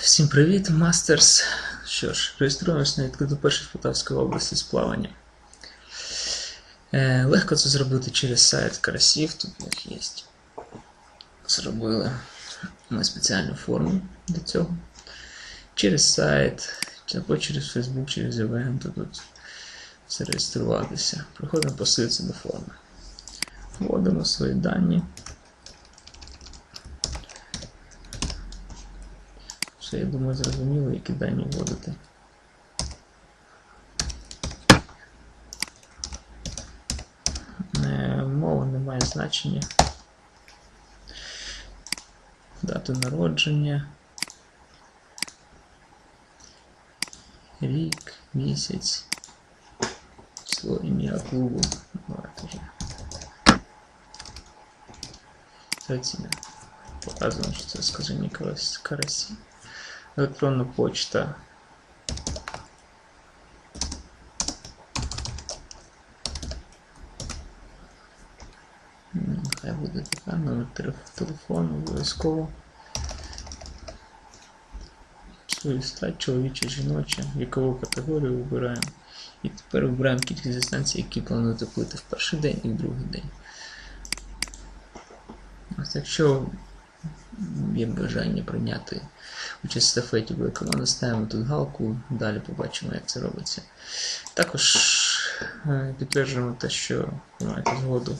Всім привіт, Мастерс. Що ж, реєструємось на відкриту першість Полтавської області з плавання. Е, легко це зробити через сайт Карасів, тут у них є. Зробили ми спеціальну форму для цього. Через сайт, або через Facebook, через івент, тут зареєструватися. Приходимо по ссылці до форми. Вводимо свої дані. Все, я думаю, зрозуміло, які дані вводити. Е, Мова не має значення. Дату народження. Рік, місяць. Число ім'я клубу. Давайте вже. Третє. Показано, що це карась- карасі. Електронна почта. Хай буде така, номер телефону обов'язково. Свою стать, чоловіча, жіноча, вікову категорію вибираємо. І тепер вибираємо кількість дистанцій, які плануєте плити в перший день і в другий день. Ось якщо є бажання прийняти участь в стафеті буде команда, ставимо тут галку, далі побачимо, як це робиться. Також е, підтверджуємо те, що ви маєте згоду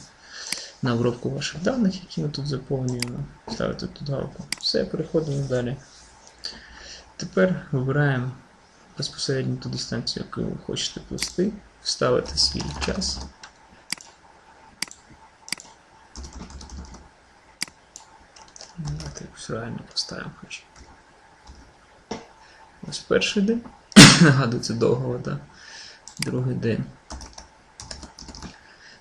на обробку ваших даних, які ми тут заповнюємо. Ставите тут галку. Все, переходимо далі. Тепер вибираємо безпосередньо ту дистанцію, яку ви хочете плести, вставити свій час. Давайте якось реально поставимо хоч. Ось перший день. Нагадую, це довга вода. Другий день.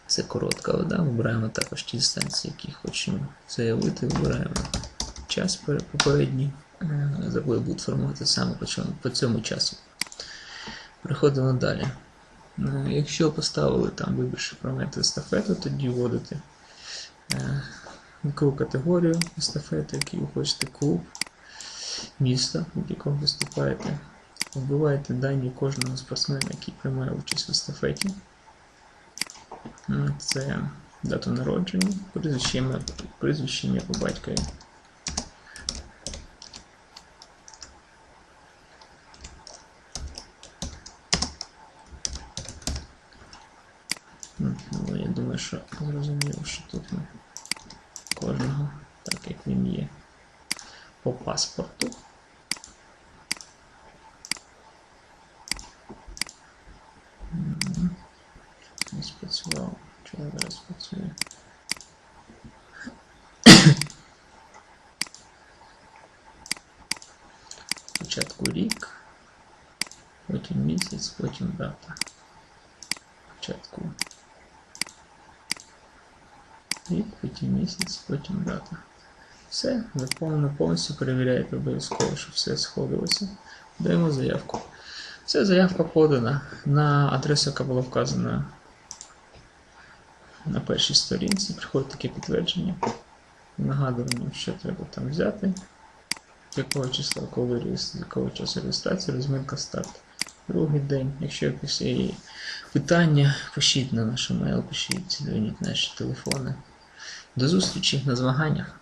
Це коротка вода. Вибираємо також ті дистанції, які хочемо заявити. Вибираємо час пере- попередній. Е, Забули будуть формувати саме по цьому, часу. Переходимо далі. Ну, Якщо поставили там вибірши параметри естафету, тоді вводите е, вікову категорію естафети, який ви хочете, клуб, місто, в якому виступаєте. Вбиваєте дані кожного спортсмена, який приймає участь в естафеті. Це дату народження, прізвище, прізвище ім'я по батькові. Ну, я думаю, що зрозуміло, що тут ми кожного, так як він є по паспорту. Не спрацював. Чого зараз працює? Спочатку рік, потім місяць, потім дата. Спочатку рік, потім місяць, потім дата. Все, заповнено повністю перевіряєте обов'язково, щоб все сходилося. Даємо заявку. Все, заявка подана на адресу, яка була вказана на першій сторінці. Приходить таке підтвердження. Нагадуємо, що треба там взяти. Якого числа, коли реєс- з якого часу реєстрації, розминка старт. Другий день. Якщо якісь є питання, пишіть на наш емейл, пишіть, дзвоніть наші телефони. До зустрічі на змаганнях.